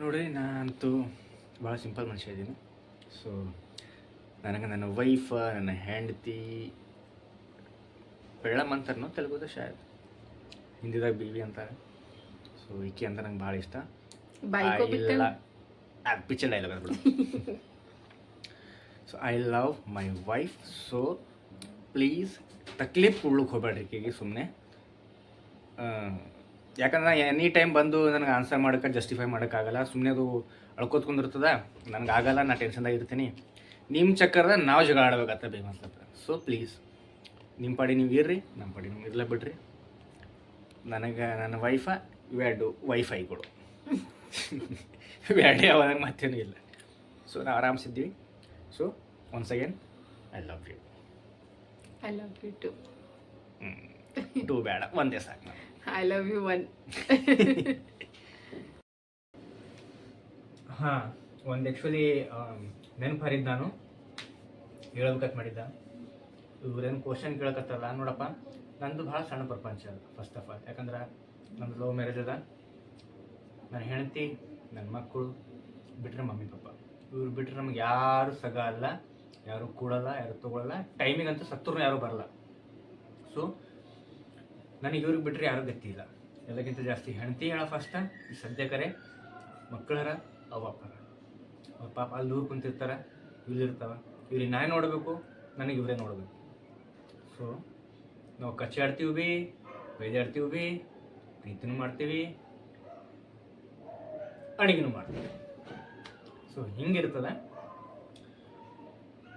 ನೋಡ್ರಿ ನಾನಂತೂ ಭಾಳ ಸಿಂಪಲ್ ಮನುಷ್ಯ ಇದ್ದೀನಿ. ಸೊ ನನಗೆ ನನ್ನ ವೈಫ ನನ್ನ ಹೆಂಡತಿ ಬೆಳ್ಳಮ್ ಅಂತಾರನೋ ತೆಲುಗುದ ಶಾಯದ್ ಹಿಂದಿದಾಗ ಬೀವಿ ಅಂತಾರೆ. ಸೊ ಈಕೆ ಅಂತ ನಂಗೆ ಭಾಳ ಇಷ್ಟ. ಇಲ್ಲ ಪಿಕ್ಚರ್ ಡೈಲಾಗ್ ಅದು so I love my wife so please ತಕ್ಲೀಫ್ ಕೊಡ್ಲಿಕ್ಕೆ ಹೋಗ್ಬೇಡ್ರಿ ಈಕೆಗೆ ಸುಮ್ಮನೆ ಯಾಕಂದ್ರೆ ಎನಿ ಟೈಮ್ ಬಂದು ನನಗೆ ಆನ್ಸರ್ ಮಾಡೋಕೆ ಜಸ್ಟಿಫೈ ಮಾಡೋಕ್ಕಾಗಲ್ಲ. ಸುಮ್ಮನೆ ಅದು ಅಳ್ಕೋತ್ಕೊಂಡಿರ್ತದ. ನನಗೆ ಆಗಲ್ಲ ನಾ ಟೆನ್ಷನ್ದಾಗ ಇರ್ತೀನಿ. ನಿಮ್ಮ ಚಕ್ಕರ್ದಾಗ ನಾವು ಜಗಳ ಆಡ್ಬೇಕಾಗ್ತದೆ ಅಂತ ಸೊ ಪ್ಲೀಸ್ ನಿಮ್ಮ ಪಾಡಿ ನೀವು ಇರ್ರಿ ನಮ್ಮ ಪಾಡಿ ನೀವು ಇರಲ್ಲ ಬಿಡ್ರಿ. ನನಗೆ ನನ್ನ ವೈಫ ಇವೆರಡು ಕೊಡು. ಇವೆರಡೇ ಅವ ನನಗೆ ಮತ್ತೇನೂ ಇಲ್ಲ. ಸೊ ನಾವು ಆರಾಮ್ಸಿದ್ದೀವಿ so once again I love you I love you two two ಬೇಡ. ಒಂದೇ ಸಾಕು. ನಾನು ಐ ಲವ್ ಯು ಒನ್ ಹಾಂ, ಒಂದು ಆ್ಯಕ್ಚುಲಿ ನೆನಪು ಹರಿದ್ ನಾನು. ಹೇಳ್ಬೇಕಂತ ಮಾಡಿದ್ದ. ಇವ್ರೇನು ಕ್ವಶನ್ ಕೇಳಕತ್ತಲ್ಲ ನೋಡಪ್ಪ. ನಂದು ಭಾಳ ಸಣ್ಣ ಪ್ರಪಂಚ ಅದು ಫಸ್ಟ್ ಆಫ್ ಆಲ್ ಯಾಕಂದ್ರೆ ನಂದು ಲವ್ ಮ್ಯಾರೇಜ್ ಅದ. ನನ್ನ ಹೆಂಡತಿ ನನ್ನ ಮಕ್ಕಳು ಬಿಟ್ರೆ ಮಮ್ಮಿ, ಪಪ್ಪ. ಇವ್ರು ಬಿಟ್ರೆ ನಮ್ಗೆ ಯಾರು ಸಗ ಅಲ್ಲ, ಯಾರು ಕೂಡಲ್ಲ, ಯಾರು ತೊಗೊಳಲ್ಲ. ಟೈಮಿಗಂತೂ ಸತ್ತರೂ ಯಾರು ಬರಲ್ಲ. ಸೊ ನನಗೆ ಇವ್ರಿಗೆ ಬಿಟ್ಟರೆ ಯಾರೂ ಗತಿ ಇಲ್ಲ ಎಲ್ಲಕ್ಕಿಂತ ಜಾಸ್ತಿ ಹೆಂಡತಿ ಹೇಳ ಫಸ್ಟ ಸದ್ಯಕರೆ ಮಕ್ಕಳರ ಅವ ಅಪ್ಪರ ಅವ್ರ ಪಾಪ ಅಲ್ಲಿ ದೂರ ಕುಂತಿರ್ತಾರೆ ಇಲ್ಲಿರ್ತಾವೆ ಇವ್ರಿಗೆ ನಾಯಿ ನೋಡಬೇಕು, ನನಗೆ ಇವರೇ ನೋಡಬೇಕು. ಸೊ ನಾವು ಕಚ್ಚಾಡ್ತೀವಿ ಬಿ ಬೈದಾಡ್ತೀವಿ ಬಿ, ಪ್ರೀತಿನೂ ಮಾಡ್ತೀವಿ, ಅಡಿಗೆನೂ ಮಾಡ್ತೀವಿ. ಸೊ ಹಿಂಗಿರ್ತದೆ.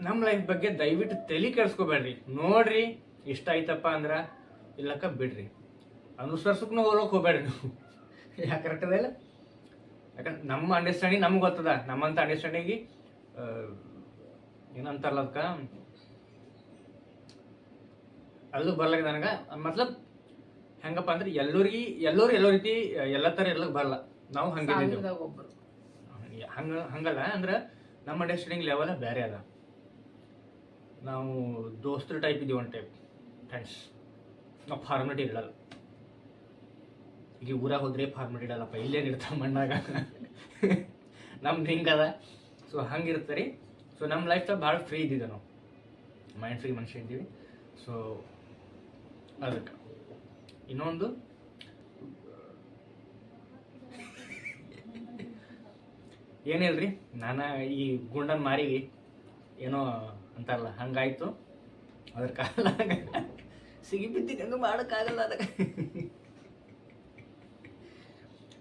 ನಮ್ಮ ಲೈಫ್ ಬಗ್ಗೆ ದಯವಿಟ್ಟು ತಲೆ ಕೆಡಿಸ್ಕೋಬೇಡ್ರಿ. ನೋಡ್ರಿ, ಇಷ್ಟ ಆಯ್ತಪ್ಪ ಅಂದ್ರೆ ಇಲ್ಲಕ್ಕ ಬಿಡ್ರಿ. ಅನುಸರಿಸಕ್ಕೂ ಹೋಗ್ಲಕ್ಕೆ ಹೋಗ್ಬೇಡ್ರಿ ನೀವು. ಯಾಕೆ ಕರೆಕ್ಟ್ ಅದ ಇಲ್ಲ? ಯಾಕಂದ್ರೆ ನಮ್ಮ ಅಂಡರ್ಸ್ಟ್ಯಾಂಡಿಂಗ್ ನಮ್ಗೆ ಗೊತ್ತದ. ನಮ್ಮಂತ ಅಂಡರ್ಸ್ಟ್ಯಾಂಡಿಂಗಿ ಏನಂತಾರಲ್ಲ ಅದಕ್ಕೆ? ಅಲ್ಲೂ ಬರ್ಲಾಗ ನನಗೆ? ಮತ್ಲಬ್ ಹೆಂಗಪ್ಪ ಅಂದ್ರೆ ಎಲ್ಲರಿಗೆ ಎಲ್ಲರೂ ಎಲ್ಲೋ ರೀತಿ ಎಲ್ಲ ಥರ ಎಲ್ಲ ಬರಲ್ಲ ನಾವು ಹಂಗೆ ಹಂಗ ಹಂಗಲ್ಲ ಅಂದ್ರೆ ನಮ್ಮ ಅಂಡರ್ಸ್ಟ್ಯಾಂಡಿಂಗ್ ಲೆವೆಲ್ ಬೇರೆ ಅದ. ನಾವು ದೋಸ್ತರ ಟೈಪ್ ಇದೀವಿ ಒಂದು ಟೈಪ್ ಫ್ರೆಂಡ್ಸ್ ನಾವು ಫಾರ್ಮಲಿಟಿ ಇಡಲ್ಲ ಈಗ ಊರಾಗ ಹೋದ್ರೆ ಫಾರ್ಮಲಿಟಿ ಇಡಲ್ಲಪ್ಪ ಇಲ್ಲೇನು ಇರ್ತಾವ ಮಣ್ಣಾಗ. ನಮ್ದು ಹಿಂಗದ ಸೊ ಹಂಗಿರ್ತಾರೆ ಸೊ ನಮ್ಮ ಲೈಫ್ದಾಗ ಭಾಳ ಫ್ರೀ ಇದ್ದಿದ್ದೆ ನಾವು. ಮೈಂಡ್ ಫ್ರೀ ಮನುಷ್ಯ ಇದ್ದೀವಿ. ಸೊ ಅದಕ್ಕೆ. ಇನ್ನೊಂದು? ಏನಿಲ್ರಿ ನಾನು ಈ ಗುಂಡನ ಮಾರಿಗೆ ಏನೋ ಅಂತಾರಲ್ಲ, ಹಂಗಾಯ್ತು. ಅದ್ರ ಕಾಲ ಸಿಗಿ ಬಿದ್ದಿ ಹೆಂಗೆ ಮಾಡೋಕ್ಕಾಗಲ್ಲ ಅದಕ್ಕೆ.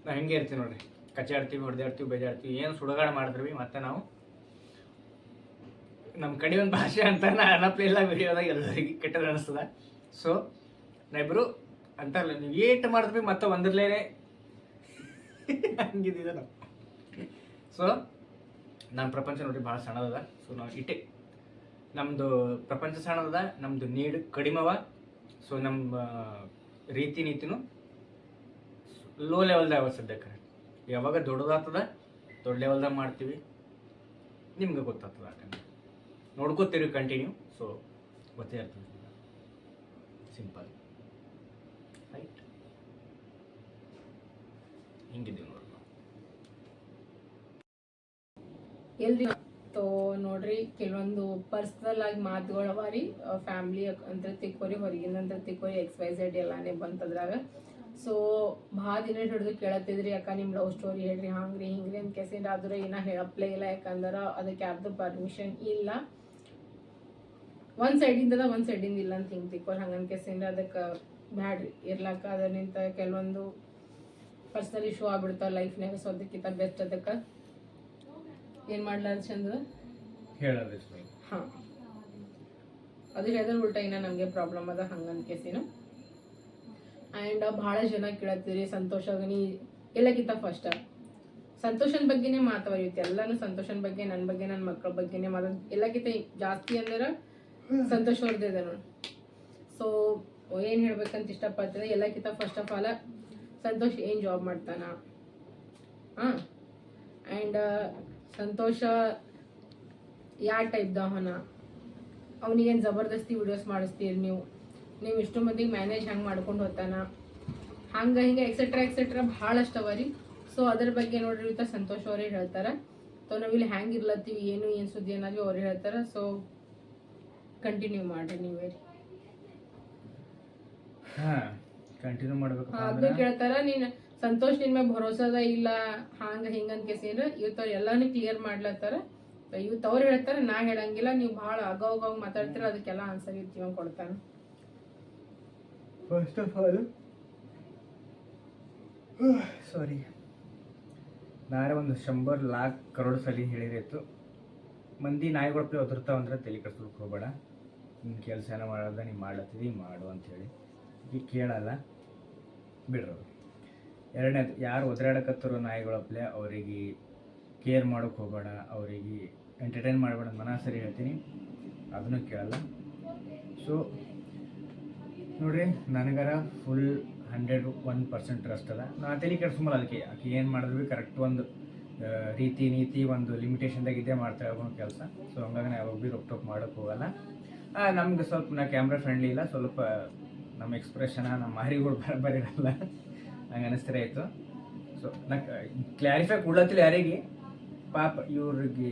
ನಾ ಹಂಗೆ ಇರ್ತೀವಿ ನೋಡ್ರಿ. ಕಚ್ಚಾಡ್ತೀವಿ, ಹೊಡೆದಾಡ್ತೀವಿ, ಬೇಜಾಡ್ತೀವಿ, ಏನು ಸುಡಗಾಡ ಮಾಡಿದ್ರಿ ಮತ್ತೆ ನಾವು ನಮ್ಮ ಕಡೆ ಒಂದು ಭಾಷೆ ಅಂತ ಅನಪ್ಲಿಲ್ಲ ವಿಡಿಯೋದಾಗ ಎಲ್ಲರಿಗೆ ಕೆಟ್ಟದ ಅನಿಸ್ತದ. ಸೊ ನಾವಿಬ್ಬರು ಅಂತಾರಲ್ಲ ನೀವು ಏಟ್ ಮಾಡಿದ್ವಿ ಮತ್ತೆ ಒಂದಿರ್ಲೇನೆ ಹಂಗಿದ್ದೀರ ನಾವು. ಸೊ ನಮ್ಮ ಪ್ರಪಂಚ ನೋಡಿ ಭಾಳ ಸಣ್ಣದದ. ಸೊ ನಾವು ಇಟ್ಟೆ. ನಮ್ಮದು ಪ್ರಪಂಚ ಸಣ್ಣದದ ನಮ್ಮದು ನೀಡು ಕಡಿಮವ. ಸೊ ನಮ್ಮ ರೀತಿ ನೀತಿನೂ ಲೋ ಲೆವೆಲ್ದಾಗ ಸದ್ಯಕ್ಕೆ. ಯಾವಾಗ ದೊಡ್ಡದಾಗ್ತದ, ದೊಡ್ಡ ಲೆವೆಲ್ದಾಗ ಮಾಡ್ತೀವಿ, ನಿಮ್ಗೆ ಗೊತ್ತಾಗ್ತದೆ ಯಾಕಂದ್ರೆ ನೋಡ್ಕೋತೀರಿ ಕಂಟಿನ್ಯೂ ಸೊ ಗೊತ್ತೇ ಇರ್ತದೆ ಸಿಂಪಲ್ ರೈಟ್ ಹಿಂಗಿದ್ದೀವಿ ನೋಡಿ. ಎಲ್ಲಿ ತೋ ನೋಡ್ರಿ ಕೆಲವೊಂದು ಪರ್ಸ್ನಲ್ ಆಗಿ ಮಾತುಗಳು ಅವ ರೀ. ಫ್ಯಾಮ್ಲಿ ಅಂತ ತಿಕ್ಕೋರಿ ಹೊರಗಿನ ಅಂತ ತಿಕ್ಕೋರಿ ಎಕ್ಸ್ ವೈ ಝೆಡ್ ಎಲ್ಲಾನೇ ಬಂತದ್ರಾಗ ಸೊ ಭಾಳ ದಿನ ಹಿಡಿದು ಕೇಳತ್ತಿದ್ರಿ ಅಕ್ಕ ನಿಮ್ಮ ಲವ್ ಸ್ಟೋರಿ ಹೇಳ್ರಿ, ಹಂಗ್ರಿ, ಹಿಂಗ್ರಿ ಅಂತ ಕೆಸಿಂದ ಆದ್ರೆ ಏನ ಹೇಳಪ್ಲೇ ಇಲ್ಲ ಯಾಕಂದ್ರೆ ಅದಕ್ಕೆ ಯಾರ್ದು ಪರ್ಮಿಷನ್ ಇಲ್ಲ. ಒಂದ್ ಸೈಡಿಂದ ಅದ ಒಂದ್ ಸೈಡಿಂದ ಇಲ್ಲ ಅಂತ ಹಿಂಗ್ ತಿಕ್ಕೋರಿ ಹಂಗನ್ ಕೆಸಿಂದ ಅದಕ್ಕೆ ಬ್ಯಾಡ್ರಿ ಇರ್ಲಾಕ ಅದರಿಂದ ಕೆಲವೊಂದು ಪರ್ಸ್ನಲ್ ಇಶ್ಯೂ ಆಗ್ಬಿಡ್ತಾವ ಲೈಫ್ನಾಗ ಸೊ ಅದಕ್ಕಿಂತ ಬೆಸ್ಟ್ ಅದಕ್ಕೆ. ಏನ್ ಮಾಡ್ಲಾರ ಚಂದ್ರ ಹೇಳೋದು. ಹಾ. ಅದು ಹೇಳಿದ್ರೆ ಉಲ್ಟಾ ಇನ್ನ ನಮಗೆ ಪ್ರಾಬ್ಲಮ್ ಅದ ಹಂಗನ್ ಕೇಸಿನ. ಆ್ಯಂಡ್ ಭಾಳ ಜನ ಕೇಳತ್ತೀರಿ ಸಂತೋಷ ನೀ ಎಲ್ಲಕ್ಕಿಂತ ಫಸ್ಟ್ ಸಂತೋಷನ್ ಬಗ್ಗೆನೇ ಮಾತಾಡಿತ್ತು ಎಲ್ಲಾನು ಸಂತೋಷನ್ ಬಗ್ಗೆ ನನ್ನ ಬಗ್ಗೆ ನನ್ನ ಮಕ್ಕಳ ಬಗ್ಗೆನೇ ಮಾತಾಡ ಎಲ್ಲಕ್ಕಿಂತ ಜಾಸ್ತಿ ಅಂದ್ರೆ ಸಂತೋಷ ಅವ್ರದ್ದು ಇದೆ ನೋಡಿ. ಸೊ ಏನು ಹೇಳ್ಬೇಕಂತ ಇಷ್ಟಪಡ್ತೀನಿ ಎಲ್ಲಕ್ಕಿಂತ ಫಸ್ಟ್ ಆಫ್ ಆಲ್ ಸಂತೋಷ್ ಏನು ಜಾಬ್ ಮಾಡ್ತಾನ? ಹಾಂ. ಆ್ಯಂಡ್ ಸಂತೋಷ ಯಾವ ಟೈಪ್ದವನ ಅವನಿಗೇನು ಜಬರ್ದಸ್ತಿ ವಿಡಿಯೋಸ್ ಮಾಡಿಸ್ತೀರಿ ನೀವು? ನೀವು ಇಷ್ಟು ಮಂದಿಗೆ ಮ್ಯಾನೇಜ್ ಹೆಂಗೆ ಮಾಡ್ಕೊಂಡು ಹೋಗ್ತಾನ? ಹಂಗೆ ಹಿಂಗೆ ಎಕ್ಸೆಟ್ರಾ ಎಕ್ಸೆಟ್ರಾ ಭಾಳಷ್ಟು ಅವ ರೀ. ಸೊ ಅದ್ರ ಬಗ್ಗೆ ನೋಡ್ರಿ ಇವತ್ತ ಸಂತೋಷ್ ಅವರೇ ಹೇಳ್ತಾರ. ಸೊ ನಾವಿಲ್ಲಿ ಹ್ಯಾಂಗ್ ಇರ್ಲತ್ತೀವಿ ಏನು ಏನು ಸುದ್ದಿ ಏನಾದ್ರೂ ಅವ್ರು ಹೇಳ್ತಾರ. ಸೊ ಕಂಟಿನ್ಯೂ ಮಾಡ್ರಿ ನೀವೇ ರೀ. ಹಾ ಕಂಟಿನ್ಯೂ ಮಾಡ್ಬೇಕು ಅದು ಕೇಳ್ತಾರ ನೀನ್ ಸಂತೋಷ್ ನಿನ್ ಮ್ಯಾಗ ಭರೋಸದ ಇಲ್ಲ, ಹಾಂಗ ಹಿಂಗ ಅಂತ ಕೇಸಿಂದ್ರ ಇವತ್ತು ಅವ್ರು ಎಲ್ಲಾನು ಕ್ಲಿಯರ್ ಮಾಡ್ಲತ್ತಾರ. ಇವತ್ತು ಅವ್ರು ಹೇಳ್ತಾರ, ನಾ ಹೇಳಂಗಿಲ್ಲ, ನೀವು ಅಗಾವ್ ಅಗಾವ್ ಮಾತಾಡ್ತೀರ, ಅದಕ್ಕೆಲ್ಲ ಆನ್ಸರ್ ಇರ್ತೀವ ಕೊಡ್ತಾನೆ. ಫಸ್ಟ್ ಆಫ್ ಆಲ್ ಸಾರಿ ನಾರೇ ಒಂದು ಶಂಬರ್ ಲಾಕ್ ಕರೋಡ್ ಸಲ ಹೇಳಿರಿತ್ತು ಮಂದಿ ನಾಯಿಗಳ ಪ್ಲೇ ಅಂದ್ರೆ ತಲೆ ಕಟ್ಸ್ಲಿಕ್ಕೆ ಹೋಗ್ಬೇಡ. ನಿನ್ನ ಕೆಲಸ ಮಾಡೋದ ನೀ ಮಾಡ್ಲತ್ತಿದಿ, ಮಾಡು ಅಂಥೇಳಿ ಈಗ ಕೇಳಲ್ಲ. ಬಿಡ್ರು ಎರಡನೇದು, ಯಾರು ಒದರಾಡಕತ್ತಾರೋ ನಾಯಿಗಳಪ್ಲೆ ಅವರಿಗೆ ಕೇರ್ ಮಾಡೋಕೆ ಹೋಗಬೇಡ, ಅವರಿಗೆ ಎಂಟರ್ಟೈನ್ ಮಾಡಬೇಡ ಮನ ಸರಿ ಹೇಳ್ತೀನಿ. ಅದನ್ನು ಕೇಳಲ್ಲ. ಸೊ ನೋಡ್ರಿ, ನನಗರ full hundred one percent trust ಅದ. ನಾ ತಲೆ ಕೆಡ್ಸ್ಕೊಂಬಲ್ಲ ಅದಕ್ಕೆ ಆಕೆ ಏನು ಮಾಡಿದ್ರು ಭೀ ಕರೆಕ್ಟ್ ಒಂದು ರೀತಿ ನೀತಿ ಒಂದು ಲಿಮಿಟೇಷನ್ದಾಗ ಇದ್ದೇ ಮಾಡ್ತಾ ಹೋಗೋ ಕೆಲಸ. ಸೊ ಹಂಗಾಗಿ ನಾ ಯಾವಾಗ ಭೀ ರೊಕ್ಕ ಟೊಕ್ ಮಾಡೋಕೆ ಹೋಗಲ್ಲ. ನಮ್ಗೆ ಸ್ವಲ್ಪ ನಾ ಕ್ಯಾಮ್ರಾ ಫ್ರೆಂಡ್ಲಿ ಇಲ್ಲ. ಸ್ವಲ್ಪ ನಮ್ಮ ಎಕ್ಸ್ಪ್ರೆಷನ ನಮ್ಮ ಮಾರಿಗಳು ಬರಬರಿ ಇರಲ್ಲ ಅನಿಸ್ತಿರ ಆಯಿತು ಸೊ ನಾ ಕ್ಲಾರಿಫೈ ಕೊಡ್ಲತ್ತಿಲ್ಲ ಯಾರಿಗೆ? ಪಾಪ ಇವ್ರಿಗೆ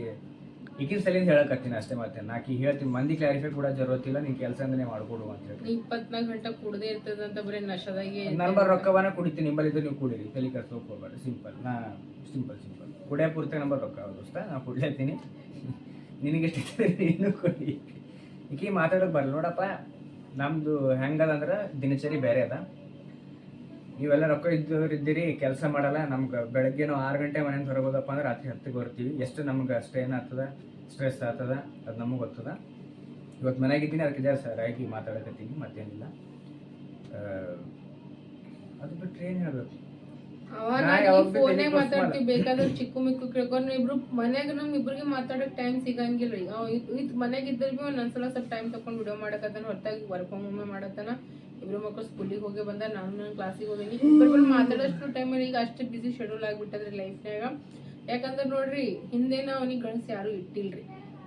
ಈಗಿನ ಸಲಿಂದ ಹೇಳಕತ್ತೀನಿ ಅಷ್ಟೇ ಮತ್ತೆ. ನಾಕಿ ಹೇಳ್ತೀನಿ ಮಂದಿ ಕ್ಲಾರಿಫೈ ಕೂಡ ಜರುತ್ತಿಲ್ಲ ನೀನ್ ಕೆಲಸ ಅಂದ್ರೆ ಮಾಡ್ಕೊಡು ಅಂತ ಹೇಳಿ ಇಪ್ಪತ್ನಾಲ್ಕು ಗಂಟೆ ಕುಡ್ದೇ ಇರ್ತದಂತ ಬರೀ ನಶದಾಗೆ ನಾನು ಬರೋ ರೊಕ್ಕವನ್ನ ಕುಡಿತೀನಿ ನಿಮ್ಮಲ್ಲಿ ಇದ್ರೆ ನೀವು ಕುಡಿರಿ. ತಲೆ ಕಟ್ಸೋಕೆ ಹೋಗ್ಬೇಡ ಸಿಂಪಲ್. ನಾ ಸಿಂಪಲ್ ಸಿಂಪಲ್. ಕುಡಿಯ ಪೂರ್ತಿ ನಂಬರ್ ರೊಕ್ಕ ದೋಸ್ತ? ನಾ ಕುಡ್ಲೇತೀನಿ. ನಿನಗೆ ಎಷ್ಟು ನೀನು ಕೊಡಿ. ಈಕಿ ಮಾತಾಡೋಕೆ ಬರಲ್ಲ ನೋಡಪ್ಪ. ನಮ್ದು ಹೆಂಗದ ಅಂದ್ರೆ ದಿನಚರಿ ಬೇರೆ ಅದ. ನೀವೆಲ್ಲ ರೊಕ್ಕ ಇದ್ದವ್ರು ಇದ್ದೀರಿ ಕೆಲಸ ಮಾಡಲ್ಲ ನಮ್ಗೆ ಬೆಳಗ್ಗೆ ನಾವು ಆರು ಗಂಟೆ ಮನೆಯಿಂದ ಹೊರಗೋದಪ್ಪ ಅಂದ್ರೆ ರಾತ್ರಿ ಹತ್ತಿಗೆ ಬರ್ತೀವಿ. ಎಷ್ಟು ನಮ್ಗೆ ಸ್ಟ್ರೇನ್ ಆಗ್ತದ ಸ್ಟ್ರೆಸ್ ಆಗ್ತದ ಅದು ನಮಗೆ ಗೊತ್ತದ. ಇವತ್ತು ಮನೆಯಾಗಿದ್ದೀನಿ ಅದಕ್ಕೆ ಜಾಸ್ತಿ ಸರಿಯಾಗಿ ಮಾತಾಡಕತ್ತೀನಿ ಮತ್ತೇನಿಲ್ಲ. ಅದು ಬಿಟ್ಟರೆ ಏನು ಹೇಳಬೇಕು. ಮಾತಾಡ್ತೀವಿ ಬೇಕಾದ್ರೆ ಚಿಕ್ಕು ಮಿಕ್ಕು ಕೇಳ್ಕೊಂಡು ಇಬ್ರು ಮನ್ಯಾಗ ನಮ್ ಇಬ್ರಿಗೆ ಮಾತಾಡಕ್ ಟೈಮ್ ಸಿಗಂಗಿಲ್ಲ ಇದ್ ಮನ್ಯಾಗ ಇದ್ರ ಬಿ ಒಂದೊಂದ್ಸಲ ಸ್ವಲ್ಪ ಟೈಮ್ ತಕೊಂಡ್ ವಿಡಿಯೋ ಮಾಡಕತ್ತಾನ ಹೊರತಾಗಿ ವರ್ಕ್ ಫ್ರಮ್ ಹೋಮ್ ಮಾಡತ್ತಾನ. ಇಬ್ರು ಮಕ್ಕಳು ಸ್ಕೂಲಿಗೆ ಹೋಗಿ ಬಂದ ನಾನು ನನ್ನ ಕ್ಲಾಸಿಗೆ ಹೋಗಿನಿ ಇಬ್ಬರು ಮಾತಾಡೋಷ್ಟು ಟೈಮಲ್ಲಿ ಈಗ ಅಷ್ಟು ಬಿಸಿ ಶೆಡ್ಯೂಲ್ ಆಗಿಬಿಟ್ಟದ್ರಿ ಲೈಫ್ನಾಗ ಯಾಕಂದ್ರೆ ನೋಡ್ರಿ ಹಿಂದೇನ ಅವನಿಗೆ ಗಣಸ ಯಾರು ಇಟ್ಟಿಲ್ರಿ.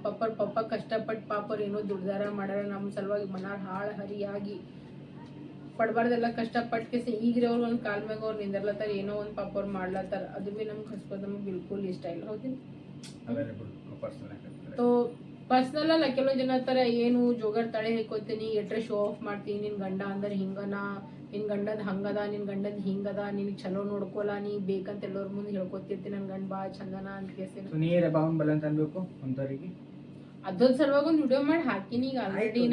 ಪಪ್ಪರ್ ಪಪ್ಪ ಕಷ್ಟಪಟ್ಟು ಪಾಪರ್ ಏನೋ ದುಡ್ದಾರ ಮಾಡ್ಯಾರ ನಮ್ಮ ಸಲುವಾಗಿ ಮನಾರ್ ಹಾಳು ಹರಿಯಾಗಿ ಪಡಬಾರ್ದೆಲ್ಲ ಕಷ್ಟಪಟ್ಟು ಕೇಸಿ. ಈಗಿರೋ ಅವ್ರು ಒಂದು ಕಾಲ್ ಮ್ಯಾಗ ಅವ್ರು ನಿಂದರ್ಲತ್ತಾರ ಏನೋ ಒಂದು ಪಾಪ ಅವ್ರು ಮಾಡ್ಲತ್ತಾರ. ಅದು ಭೀ ನಮ್ಗೆ ಹಸ್ಕೋದ್ ನಮ್ಗೆ ಬಿಲ್ಕುಲ್ ಇಷ್ಟ ಇಲ್ಲ. ಹೌದಿಲ್ಲ ತೋ ಪರ್ಸನಲ್ ಅಲ್ಲ ಕೆಲವೊಂದು ಜನ ಹತ್ತಾರ ಏನು ಜೋಗರ್ ತಳೆ ಹೇಕೋತೀನಿ ಎಟ್ರೆ ಶೋ ಆಫ್ ಮಾಡ್ತೀನಿ ನಿನ್ ಗಂಡ ಅಂದ್ರೆ ಹಿಂಗನ ನಿನ್ ಗಂಡದ್ ಹಂಗದ ನಿನ್ ಗಂಡದ್ ಹಿಂಗದ ನಿನಗ್ ಚಲೋ ನೋಡ್ಕೊಲ್ಲ ನೀ ಬೇಕಂತ ಎಲ್ಲರ ಮುಂದೆ ಹೇಳ್ಕೊತಿರ್ತೀನಿ ನನ್ ಗಂಡ ಬಾ ಚಂದನ ಅಂತ ನೀರೇ ಬಾವನ್ ಬಲ್ಲ ಅಂತ ಅನ್ಬೇಕು ಅಂತವ್ರಿಗೆ ಅದೊಂದ್ ಸಲುವಾಗಿ ಒಂದ್ ವಿಡಿಯೋ ಮಾಡಿ ಹಾಕಿನಿ ಈಗ ಆಲ್ರೆಡಿ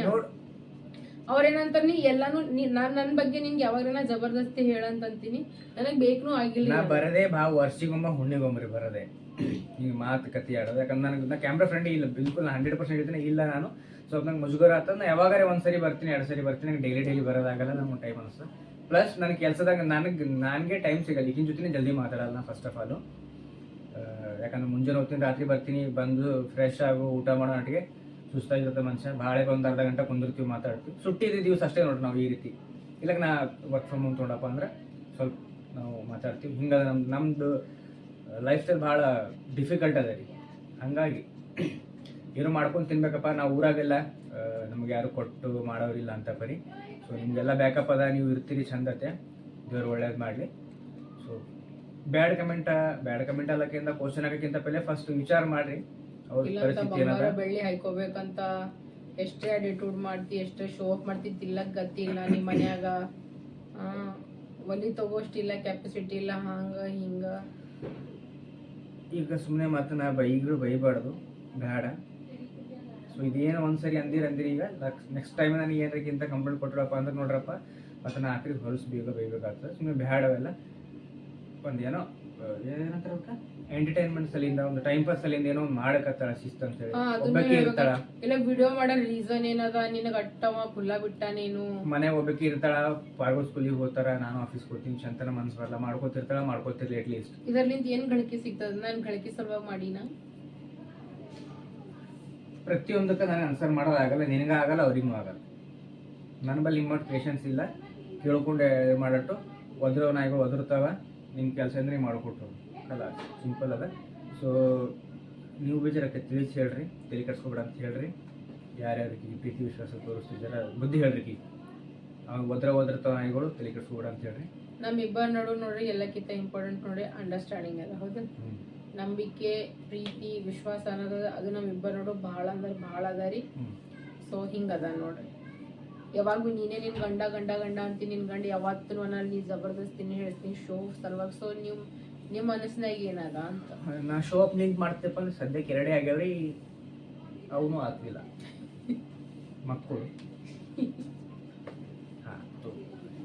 ಅವ್ರೇನಂತಾರ ನೀ. ಎಲ್ಲಾನು ನಾನ್ ನನ್ ಬಗ್ಗೆ ನಿಂಗೆ ಯಾವಾಗನ ಜಬರ್ದಸ್ತಿ ಹೇಳಂತಂತೀನಿ ನನಗ್ ಬೇಕೂ ನಾ ಆಗಿಲ್ಲ ಬರದೇ ಬಾ ವರ್ಷಿಗೊಮ್ಮ ಹುಣ್ಣಿಗೊಮ್ಮರಿ ಬರದೆ. ಈಗ ಮಾತು ಕತಿ ಆಡೋದು. ಯಾಕಂದ್ರೆ ನನಗೆ ನಾ ಕ್ಯಾಮ್ರಾ ಫ್ರೆಂಡ್ ಇಲ್ಲ, ಬಿಲ್ಕುಲ್ ಹಂಡ್ರೆಡ್ ಪರ್ಸೆಂಟ್ ಇದ್ದೀನಿ ಇಲ್ಲ ನಾನು. ಸ್ವಲ್ಪ ನಂಗೆ ಮುಜುಗರ ಆತ. ನಾ ಯಾವಾಗಾರೆ ಒಂದು ಸರಿ ಬರ್ತೀನಿ, ಎರಡು ಸರಿ ಬರ್ತೀನಿ, ನಂಗೆ ಡೈಲಿ ಡೈಲಿ ಬರೋದಾಗಲ್ಲ ನಮ್ಗೆ ಟೈಮ್ ಅನಿಸ್ತು ಪ್ಲಸ್ ನನ್ನ ಕೆಲಸದಾಗ ನನಗೆ ನನಗೆ ಟೈಮ್ ಸಿಗಲ್ಲ. ಈಗಿನ ಜೊತೆ ಜಲ್ದಿ ಮಾತಾಡಲ್ಲ ನಾ ಫಸ್ಟ್ ಆಫ್ ಆಲು ಯಾಕಂದ್ರೆ ಮುಂಜಾನೆ ಹೋಗ್ತೀನಿ ರಾತ್ರಿ ಬರ್ತೀನಿ, ಬಂದು ಫ್ರೆಶ್ ಆಗು, ಊಟ ಮಾಡೋ ನಟಿಗೆ ಸುಸ್ತಾಗಿರುತ್ತೆ ಮನುಷ್ಯ. ಭಾಳ ಒಂದು ಅರ್ಧ ಗಂಟೆ ಕುಂದಿರ್ತೀವಿ, ಮಾತಾಡ್ತೀವಿ. ಸುಟ್ಟಿದ ದಿವಸ ಅಷ್ಟೇ ನೋಡ್ರಿ ನಾವು ಈ ರೀತಿ. ಇಲ್ಲ ನಾ ವರ್ಕ್ ಫ್ರಮ್ ಹೋಮ್ ತೊಗೊಂಡಪ್ಪ ಅಂದ್ರೆ ಸ್ವಲ್ಪ ನಾವು ಮಾತಾಡ್ತೀವಿ. ಹಿಂಗೆ ನಮ್ದು ನಮ್ಮದು ಲೈಫ್ ಸ್ಟೈಲ್ ಭಾಳ ಡಿಫಿಕಲ್ಟ್ ಅದ ರೀ. ಹಂಗಾಗಿ ಏನೋ ಮಾಡ್ಕೊಂಡು ತಿನ್ಬೇಕಪ್ಪ ನಾವು ಊರಾಗೆಲ್ಲ ನಮ್ಗೆ ಯಾರು ಕೊಟ್ಟು ಮಾಡೋರಿಲ್ಲ ಅಂತ ಬರೀ. ಸೊ ನಿಮಗೆಲ್ಲ ಬ್ಯಾಕಪ್ ಅದ ನೀವು ಇರ್ತೀರಿ ಚಂದತೆ. ದೇವ್ರು ಒಳ್ಳೇದು ಮಾಡಲಿ. So bad comment bad comment ಅಲ್ಲಕ್ಕಿಂತ question ಆಗಕ್ಕಿಂತ ಪहिले ಫಸ್ಟ್ ವಿಚಾರ ಮಾಡ್ರಿ. ಅವ್ರ ಪರಿಸ್ಥಿತಿ ಏನದ? ಬೆಳ್ಳಿ ಹಾಯ್ಕೋಬೇಕಂತ ಎಷ್ಟೇ ಅಟಿಟ್ಯೂಡ್ ಮಾಡ್ತಿ ಎಷ್ಟೇ ಶೋ ಆಫ್ ಮಾಡ್ತಿ ತಿಲ್ಲಕ್ ಗತಿ ಇಲ್ಲ ನಿಮ್ಮ ಮನ್ಯಾಗ. ಒಲಿ ತಗೋಷ್ಟಿಲ್ಲ ಕೆಪಾಸಿಟಿ ಇಲ್ಲ ಹಂಗ ಹಿಂಗ. ಈಗ ಸುಮ್ಮನೆ ಮತ್ತೆ ನಾ ಬೈಗಳು ಬೈಬಾರ್ದು, ಬೇಡ. ಸೊ ಇದೇನು ಒಂದ್ಸರಿ ಅಂದಿರ ಅಂದಿರಿ ಈಗ ನೆಕ್ಸ್ಟ್ ಟೈಮ್ ನನಗೆ ಏನಾರಕ್ಕಿಂತ ಕಂಪ್ಲೇಂಟ್ ಕೊಟ್ಟಿರಪ್ಪ ಅಂದ್ರೆ ನೋಡ್ರಪ್ಪ, ಮತ್ತೆ ನಾ ಆಕ್ರಿಗೆ ಹೊಲಸು ಬೈಬೇಕಾಗ್ತದೆ. ಸುಮ್ಮನೆ ಬೇಡವೆಲ್ಲ. ಒಂದೇನೋ ಏನಂತಾರ ಎಂಟರ್ಟೈನ್ಮೆಂಟ್ ಸಲಿಂದ ಒಂದು ಟೈಮ್ ಪಾಸ್ ಸಲಿಂದ ಏನೋ ಒಂದು ಮಾಡಕತ್ತಾಳ ಶಿಸ್ತು ಅಂತ ಹೇಳಿ ಒಬ್ಬಾಕಿ ಇರ್ತಾಳ. ಇಲ್ಲ ವಿಡಿಯೋ ಮಾಡೋ ರೀಸನ್ ಏನದ? ನಿನಗ ಅಟ್ಟವ ಫುಲ್ಲ ಬಿಟ್ಟ ನೀನು. ಮನೆ ಒಬ್ಬಾಕಿ ಇರ್ತಾಳ ಪಾರ್ಗೋ ಸ್ಕೂಲಿಗೆ ಹೋಗ್ತಾರ ನಾನು ಆಫೀಸ್ ಹೋಗ್ತೀನಿ ಚಂತನ ಮನ್ಸು ಬರಲ್ಲ ಮಾಡ್ಕೋತಿರ್ತಾಳ ಮಾಡ್ಕೋತಿರ್ಲಿ ಅಟ್ ಲೀಸ್ಟ್ ಇದರ್ಲಿಂದ ಏನ್ ಗಳಿಕೆ ಸಿಗ್ತದ? ನಾನು ಗಳಿಕೆ ಸಲುವಾಗಿ ಮಾಡಿನ? ಪ್ರತಿಯೊಂದಕ್ಕೆ ನಾನು ಆನ್ಸರ್ ಮಾಡೋದಾಗಲ್ಲ ನಿನಗೆ ಆಗಲ್ಲ ಅವ್ರಿಗೂ ಆಗಲ್ಲ. ನನ್ನ ಬಲ್ಲಿ ನಿಮ್ಮ ಪೇಷನ್ಸ್ ಇಲ್ಲ. ಕೇಳ್ಕೊಂಡು ಮಾಡಟ್ಟು ಒದ್ರವನಾಗ ಒದರ್ತಾವ ನಿಮ್ಮ ಕೆಲಸ ಅಂದ್ರೆ ಮಾಡಿಕೊಟ್ಟು ಅಲ್ಲ ಸಿಂಪಲ್ ಅದ ಸೊ ನೀವು ಬೇಜಾರಕ್ಕೆ ತಿಳಿಸಿ ಹೇಳ್ರಿ ತಲೆ ಕಟ್ಸ್ಕೊಬೇಡ ಅಂತ ಹೇಳ್ರಿ. ಯಾರ್ಯಾರಿಗೆ ಪ್ರೀತಿ ವಿಶ್ವಾಸ ತೋರಿಸ್ತಿದ್ದಾರ ಬುದ್ಧಿ ಹೇಳ್ರಿ ಅವಾಗ ಒದ್ರ ಒದ್ರ ನಾಯಿಗಳು ತಲೆ ಕಟ್ಸ್ಕೊಬೇಡ ಅಂತ ಹೇಳ್ರಿ. ನಮ್ಮಿಬ್ಬರ ನಡು ನೋಡ್ರಿ ಎಲ್ಲಕ್ಕಿಂತ ಇಂಪಾರ್ಟೆಂಟ್ ನೋಡ್ರಿ ಅಂಡರ್ಸ್ಟ್ಯಾಂಡಿಂಗ್ ಅದ ಹೌದಾ. ನಂಬಿಕೆ ಪ್ರೀತಿ ವಿಶ್ವಾಸ ಅನ್ನೋದು ಅದು ನಮ್ಮಿಬ್ಬರ ನಡು ಭಾಳ ಅಂದ್ರೆ ಭಾಳ ಅದ ರೀ. ಸೊ ಹಿಂಗದ ನೋಡ್ರಿ. ಯಾವಾಗೂ ನೀನೇ ನಿನ್ ಗಂಡ ಗಂಡ ಗಂಡ ಅಂತೀನಿ ನಿನ್ ಗಂಡ ಯಾವತ್ತೂ ಅನ್ನಲ್ಲ ನೀ ಜಬರ್ದಸ್ತಿನಿ ಹೇಳ್ತೀನಿ ಶೋ ಸಲುವಾಗಿ. ಸೊ ನೀವು ನಿಮ್ಮ ಮನಸ್ಸಿನಾಗ ಏನದ ಅಂತ? ನಾ ಶೋ ಅಪ್ ನಿಂತ್ ಮಾಡ್ತೇಪ್ಪ ಅಂದ್ರೆ ಸದ್ಯಕ್ಕೆ ಎರಡೇ ಆಗ್ಯಾವ್ರಿ. ಅವನು ಆಗ್ಲಿಲ್ಲ. ಮಕ್ಕಳು. ಹಾ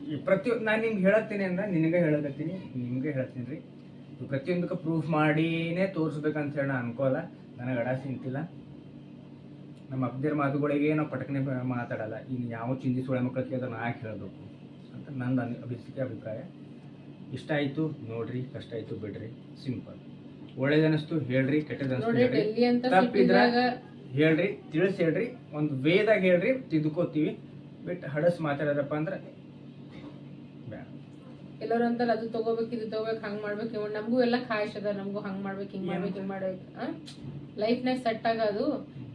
ಈ ಪ್ರತಿ ನಾನು ನಿಮ್ಗೆ ಹೇಳತ್ತೀನಿ ಅಂದ್ರೆ ನಿನಗೆ ಹೇಳಕತ್ತೀನಿ ನಿಮ್ಗೆ ಹೇಳ್ತೀನಿ ರೀ. ಪ್ರತಿಯೊಂದಕ್ಕೆ ಪ್ರೂಫ್ ಮಾಡಿನೇ ತೋರಿಸ್ಬೇಕಂತ ಹೇಳಿ ನಾನು ಅನ್ಕೋಲ್ಲ. ನನಗೆ ಅಡ ಸಿಂತಿಲ್ಲ ನಮ್ಮ ಅಬ್ದಿರ ಮಾತುಗಳಿಗೆ ನಾವು ಪಟಕನೆ ಮಾತಾಡಲ್ಲ. ಇನ್ನು ಯಾವ ಚಿಂದಿ ಸುಳೆ ಮಕ್ಕಳು ಕೇಳಿದ್ರೆ ನಾ ಯಾಕೆ ಹೇಳಬೇಕು ಅಂತ ನಂದು ಅನಿ ಅಭಿಸಿಕೆ ಅಭಿಪ್ರಾಯ. ಇಷ್ಟ ಆಯಿತು ನೋಡ್ರಿ ಕಷ್ಟ ಆಯಿತು ಬಿಡ್ರಿ. ಸಿಂಪಲ್ ಒಳ್ಳೇದನಿಸ್ತು ಹೇಳ್ರಿ ಕೆಟ್ಟದನಿಸ್ತು ಹೇಳ್ರಿ. ತಪ್ಪಿದ್ರ ಹೇಳ್ರಿ ತಿಳಿಸಿ ಹೇಳ್ರಿ ಒಂದು ವೇದಾಗ ಹೇಳ್ರಿ ತಿದ್ಕೋತೀವಿ. ಬಿಟ್ ಹಡಸ್ ಮಾತಾಡೋದಪ್ಪ ಅಂದ್ರೆ ಎಲ್ಲರೂ ಅಂತಾರ ಅದು ತಗೋಬೇಕು ಇದು ತಗೋಬೇಕು ಹಂಗ್ ಮಾಡ್ಬೇಕು. ಇವ್ ನಮಗೂ ಎಲ್ಲ ಖಾಯಶ್ ಅದ ನಮಗೂ ಹಂಗ್ ಮಾಡ್ಬೇಕು ಹಿಂಗ್ ಮಾಡ್ಬೇಕು ಹಿಂಗ್ ಮಾಡ್ಬೇಕು ಲೈಫ್ನಾಗ ಸೆಟ್ ಆಗೋದು.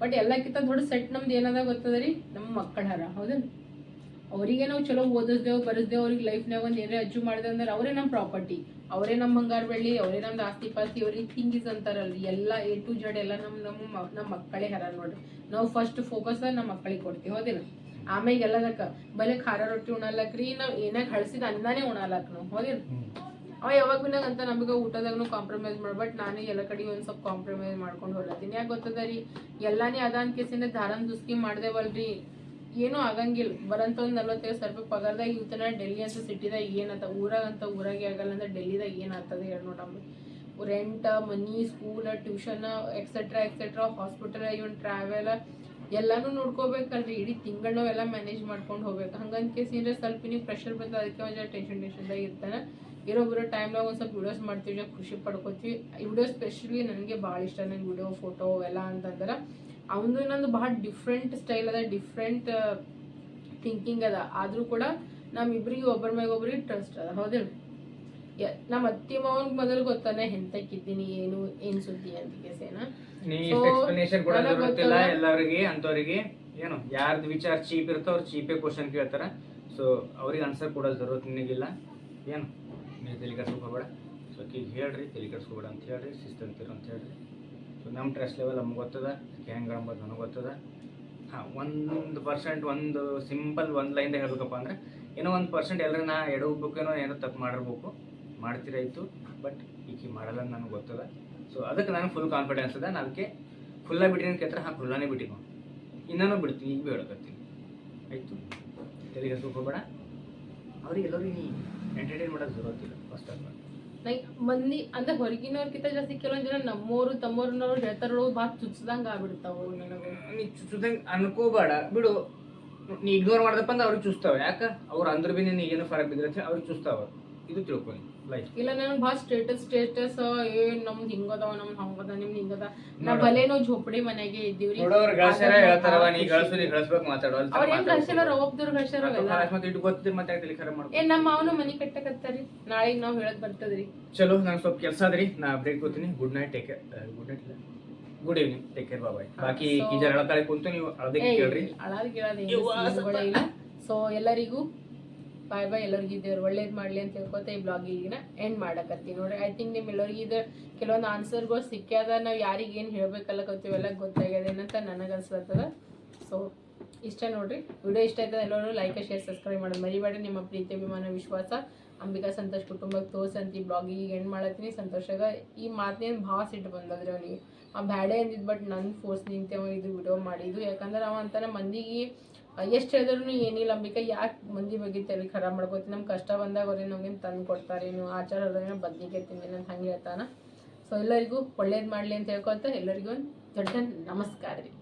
ಬಟ್ ಎಲ್ಲಕ್ಕಿಂತ ದೊಡ್ಡ ಸೆಟ್ ನಮ್ದು ಏನದ ಗೊತ್ತದ ರೀ? ನಮ್ಮ ಮಕ್ಕಳ ಹರ ಹೌದನ್? ಅವರಿಗೆ ನಾವು ಚಲೋ ಓದಿಸ್ದೇವು, ಬರೆಸ್ದೇವು, ಅವ್ರಿಗೆ ಲೈಫ್ನಾಗ ಒಂದು ಏನೇ ಅಜ್ಜು ಮಾಡಿದೆ ಅಂದ್ರೆ ಅವರೇ ನಮ್ಮ ಪ್ರಾಪರ್ಟಿ ಅವರೇ ನಮ್ಮ ಬಂಗಾರ ಬೆಳ್ಳಿ, ಅವರೇ ನಮ್ದು ಆಸ್ತಿ ಪಾಸ್ತಿ, ಅವ್ರಿಗೆ ಥಿಂಗ್ಸ್ ಅಂತಾರಲ್ರಿ. ಎಲ್ಲ ಎ ಟು ಜಡ್ ಎಲ್ಲ ನಮ್ಮ ನಮ್ಮ ನಮ್ಮ ಮಕ್ಕಳೇ ಹರ ನೋಡ್ರಿ. ನಾವು ಫಸ್ಟ್ ಫೋಕಸ್ ನಮ್ಮ ಮಕ್ಕಳಿಗೆ ಕೊಡ್ತೀವಿ ಹೌದಿಲ್ಲ ಆಮೇಲೆ ಎಲ್ಲದಕ್ಕ, ಬಲೆ ಖಾರ ರೊಟ್ಟಿ ಉಣಲಕ್ರಿ ನಾವು ಏನಾಗ ಹಳಸಿದ ಅನ್ನನೇ ಉಣಲಕ್ ನಾವು ಹೌದಿಲ್ಲ ಅವ ಯಾವಾಗ ಬಿನಾಗ ಅಂತ ನಮಗೆ ಊಟದಾಗೂ ಕಾಂಪ್ರಮೈಸ್ ಮಾಡಿ ಬಟ್ ನಾನು ಎಲ್ಲ ಕಡೆ ಒಂದು ಸ್ವಲ್ಪ ಕಾಂಪ್ರಮೈಸ್ ಮಾಡ್ಕೊಂಡು ಹೋಗ್ಲತ್ತೀನಿ ಯಾಕೆ ಗೊತ್ತದ ರೀ? ಎಲ್ಲಾನೇ ಅದ ದಾರಮ್ ಧಾರನ್ ದುಸ್ಕಿ ಮಾಡ್ದೇವಲ್ರಿ. ಏನೂ ಆಗಂಗಿಲ್ಲ. ಬರಂತ ಒಂದು ನಲ್ವತ್ತೈದು ಸಾವಿರ ರೂಪಾಯಿ ಪಗಾರದಾಗ ಇವತ್ತನ ಡೆಲ್ಲಿ ಅಂತ ಸಿಟಿದಾಗ ಏನತ್ತ ಊರಾಗ ಅಂತ ಊರಾಗೆ ಆಗಲ್ಲ ಅಂದ್ರೆ ಡೆಲ್ಲಿದಾಗ ಏನು ಆಗ್ತದೆ ಹೇಳಿ ನೋಡಮ್ಮ rent money school tuition etcetera etcetera hospital even travel ಎಲ್ಲಾನು ನೋಡ್ಕೋಬೇಕಲ್ರಿ. ಇಡೀ ತಿಂಗಳು ನಾವೆಲ್ಲ ಮ್ಯಾನೇಜ್ ಮಾಡ್ಕೊಂಡು ಹೋಗ್ಬೇಕು. ಹಂಗಂತ ಕೇಸ್ ಏನಾರ ಸ್ವಲ್ಪ ನೀವು ಪ್ರೆಷರ್ ಬಂದ ಅದಕ್ಕೆ ಒಂದು ಟೆನ್ಷನ್ ಟೆನ್ಷನ್ದಾಗ ಇರ್ತಾನೆ. ಇರೋ ಬರೋ ಟೈಮ್ನಾಗ ಒಂದು ಸ್ವಲ್ಪ ವಿಡಿಯೋಸ್ ಮಾಡ್ತೀವಿ ಖುಷಿ ಪಡ್ಕೋತೀವಿ. ವಿಡಿಯೋ ಸ್ಪೆಷಲಿ ನನಗೆ ಭಾಳ ಇಷ್ಟ ನನಗೆ ವಿಡಿಯೋ ಫೋಟೋ ಎಲ್ಲ ಅಂತಂದ್ರೆ. ಅವನದು ಇನ್ನೊಂದು ಬಹಳ ಡಿಫ್ರೆಂಟ್ ಸ್ಟೈಲ್ ಅದ ಡಿಫ್ರೆಂಟ್ ಥಿಂಕಿಂಗ್ ಅದ. ಆದರೂ ಕೂಡ ನಮ್ಮಿಬ್ರಿಗೆ ಒಬ್ಬರ ಮ್ಯಾಗೊಬ್ರಿಗೆ ಟ್ರಸ್ಟ್ ಅದ. ಹೌದಿಲ್ಲ ನಮ್ಮ ಅತ್ತಿ ಮಾವನ್ ಮೊದಲು ಗೊತ್ತಾನೆ ಹೆಂತಕ್ಕಿದ್ದೀನಿ ಏನು ಏನ್ ಸುದ್ದಿ ಅಂತ ಕೇಸೇನ ಗೊತ್ತಿಲ್ಲ ಎಲ್ಲರಿಗೆ ಅಂತವರಿಗೆ ಏನು ಯಾರ್ದು ವಿಚಾರ ಚೀಪ್ ಇರುತ್ತೋ ಅವ್ರು ಚೀಪೇ ಕ್ವಶನ್ ಕೇಳ್ತಾರ. ಸೊ ಅವ್ರಿಗೆ ಆನ್ಸರ್ ಕೊಡೋ ಜರೂರತ್ ನಿನಗಿಲ್ಲ. ಏನು? ನೀವು ತಲೆ ಕಟ್ಸ್ಕೋಬೇಡ ಸೊ ಈಗ ಹೇಳ್ರಿ ತಲೆ ಅಂತ ಹೇಳ್ರಿ ಶಿಸ್ತು ಅಂತೀರ ಅಂತ ಹೇಳ್ರಿ. ಸೊ ನಮ್ಮ ಟ್ರಸ್ಟ್ ಲೆವೆಲ್ ನಮ್ಗೆ ಗೊತ್ತದ ಹೆಂಗೆ ಅಂಬೋದು ನನಗೆ ಗೊತ್ತದ. ಹಾಂ, ಒಂದು ಪರ್ಸೆಂಟ್ ಒಂದು ಸಿಂಪಲ್ ಒಂದು ಲೈನ್ದಾಗ ಹೇಳಬೇಕಪ್ಪ ಅಂದ್ರೆ, ಏನೋ ಒಂದು ಪರ್ಸೆಂಟ್ ಎಲ್ಲರೂ ನಾ ಎಡಬೇಕೇನೋ ಏನೋ ತಪ್ಪು ಮಾಡಿರ್ಬೇಕು ಮಾಡ್ತಿರಾಯ್ತು ಬಟ್ ಈಕಿ ಮಾಡಲ್ಲ ನನಗೆ ಗೊತ್ತದ. ಸೊ ಅದಕ್ಕೆ ನನಗೆ ಫುಲ್ ಕಾನ್ಫಿಡೆನ್ಸ್ ಅದ ಅದಕ್ಕೆ ಖುಲ್ಲ ಬಿಟ್ಟಿನ ಕೇತ್ರ ಹಾಂ ಫುಲ್ಲಾನೇ ಬಿಟ್ಟಿನ ಇನ್ನೂ ಬಿಡ್ತೀನಿ, ಈಗ ಭೀ ಹೇಳಕತ್ತೀನಿ ಆಯಿತು? ತಲೆಗೆ ಬೇಡ ಅವ್ರಿಗೆ ಎಲ್ಲರಿಗೂ ಎಂಟರ್ಟೈನ್ ಮಾಡೋದು ಜರೂರತ್ತಿಲ್ಲ ಫಸ್ಟ್ ಆಫ್ ಆಲ್ ನಂಗೆ ಮಂದಿ, ಅಂದ್ರೆ ಹೊರಗಿನವ್ರಕ್ಕಿಂತ ಜಾಸ್ತಿ ಕೆಲವೊಂದ್ ಜನ ನಮ್ಮೋರು ತಮ್ಮೋರ್ನವ್ರು ಹೇಳ್ತಾರೋ ಭಾಳ ಚುಚ್ಚದಂಗ ಆಗ್ಬಿಡ್ತಾವ ನನಗೆ. ಅನ್ಕೋಬೇಡ. ಬಿಡು. ನೀ ಇಗ್ನೋರ್ ಮಾಡ್ದಪ್ಪ ಅಂದ್ರೆ ಅವ್ರಿಗೆ ಚುಸ್ತಾವ ಯಾಕೆ? ಅವ್ರು ಅಂದ್ರ ಭೀ ನಿನ್ ಏನು ಫರಕ್ ಬಿದ್ದಿರತ್ತೆ ಅವ್ರಿಗೆ ಚುಸ್ತಾವ ಇದು ತಿಳ್ಕೊನಿ ಲೈಫ್ ಇಲ್ಲ ನನಗೆ ಭಾಳ ಸ್ಟೇಟಸ್ ಸ್ಟೇಟಸ್ ಏ ನಮ್ದು ಹಿಂಗದ ನಮ್ದು ಹಂಗದ ನಿಮ್ದು ಹಿಂಗದ ನಾ ಬಲೇನೋ ಝೋಪಡಿ ಮನೆಗೆ ಇದ್ದೀವ್ರಿ. ನೋಡೋರು ಗಳಿಸ್ಯಾರ ಹೇಳ್ತಾರವ ನೀ ಗಳಿಸು ನೀ ಗಳಿಸ್ಬೇಕು ಮಾತಾಡೋ ಅವ್ರ ಏನ್ ಕಳ್ಸಿಲ್ಲ ರೊಬ್ಬದವ್ರು ಕಳ್ಸ್ಯಾರ ಅವೆಲ್ಲ. ಮತ್ತೆ ಇಟ್ಟು ಗೊತ್ತಿದೆ ಮತ್ತೆ ತಲೆ ಖರಾಬ್ ಮಾಡ್ಕೊ ಏ ನಮ್ಮ ಅವನು ಮನಿ ಕಟ್ಟಕತ್ತಾರಿ. ನಾಳೆಗ್ ನಾವ್ ಹೇಳಕ್ ಬರ್ತದ್ರಿ. ಚಲೋ ನಂಗೆ ಸ್ವಲ್ಪ ಕೆಲಸ ಅದ್ರಿ ನಾ ಬ್ರೇಕ್ ಹೋಗ್ತೀನಿ good night take care good night good evening take care bye ಬಾಕಿ ಕಿಜರ್ ಹೇಳಕಾಳೆ ಕುಂತು ನೀವು ಅಳದಕ್ಕೆ ಕೇಳ್ರಿ. ಸೊ ಎಲ್ಲರಿಗೂ ಬಾಯ್ ಬಾಯ್ ಎಲ್ಲರಿಗೂ ದೇವ್ರು ಒಳ್ಳೇದು ಮಾಡಲಿ ಅಂತ ತಿಳ್ಕೊತ ಈ ಬ್ಲಾಗಿಗಿನ ಎಂಡ್ ಮಾಡಕತ್ತೀನಿ ನೋಡ್ರಿ. ಐ ಥಿಂಕ್ ನಿಮ್ಮ ಎಲ್ಲರಿಗೂ ಇದು ಕೆಲವೊಂದು ಆನ್ಸರ್ಗಳು ಸಿಕ್ಕ್ಯಾದ ನಾವು ಯಾರಿಗೆ ಏನು ಹೇಳ್ಬೇಕಲ್ಲಕತ್ತೀವಿ ಎಲ್ಲ ಗೊತ್ತಾಗ್ಯದ ಏನಂತ ನನಗೆ ಅನ್ಸ್ಲತ್ತದ. ಸೊ ಇಷ್ಟ ನೋಡ್ರಿ. ವಿಡಿಯೋ ಇಷ್ಟ ಆಯ್ತದ ಎಲ್ಲರೂ ಲೈಕ್ ಶೇರ್ ಸಬ್ಸ್ಕ್ರೈಬ್ ಮಾಡೋದು ಮರಿಬೇಡಿ ನಿಮ್ಮ ಪ್ರೀತಿ, ಅಭಿಮಾನ, ವಿಶ್ವಾಸ, ಅಂಬಿಕಾ ಸಂತೋಷ್ ಕುಟುಂಬಕ್ಕೆ ತೋರ್ಸಂತ ಈ ಬ್ಲಾಗಿಗೆ ಎಂಡ್ ಮಾಡತ್ತೀನಿ. ಸಂತೋಷಾಗ ಈ ಮಾತಿನ ಭಾಳ ಸಿಟ್ಟು ಬಂದದ್ರಿ ಅವನಿಗೆ. ಆ ಬ್ಯಾಡೇ ಅಂದಿದ್ದು ಬಟ್ ನನ್ನ ಫೋರ್ಸ್ ನಿಂತೆ ಅವ ಇದು ವಿಡಿಯೋ ಮಾಡಿದ್ದು ಯಾಕಂದ್ರೆ ಅವ ಅಂತಾನೆ ಮಂದಿಗೆ ಎಷ್ಟು ಹೇಳಿದ್ರು ಏನಿಲ್ಲ, ಅಂಬಿಕಾ ಯಾಕೆ ಮಂದಿ ಬಗ್ಗೆ ತಲೆ ಖರಾಬ್ ಮಾಡ್ಕೋತಿ? ನಮ್ಮ ಕಷ್ಟ ಬಂದಾಗ ಅವ್ರೇನು ನಮಗೇನು ತಂದು ಕೊಡ್ತಾರೇನು ಆಚಾರ ಅದೇನೋ ಬದ್ನಿಗೆ ತಿಂದಿನ ಅಂತ ಹಂಗೆ ಹೇಳ್ತಾನ. ಸೊ ಎಲ್ಲರಿಗೂ ಒಳ್ಳೇದು ಮಾಡಲಿ ಅಂತ ಹೇಳ್ಕೊತ ಎಲ್ಲರಿಗೂ ಒಂದು ದೊಡ್ಡ ನಮಸ್ಕಾರ ರೀ.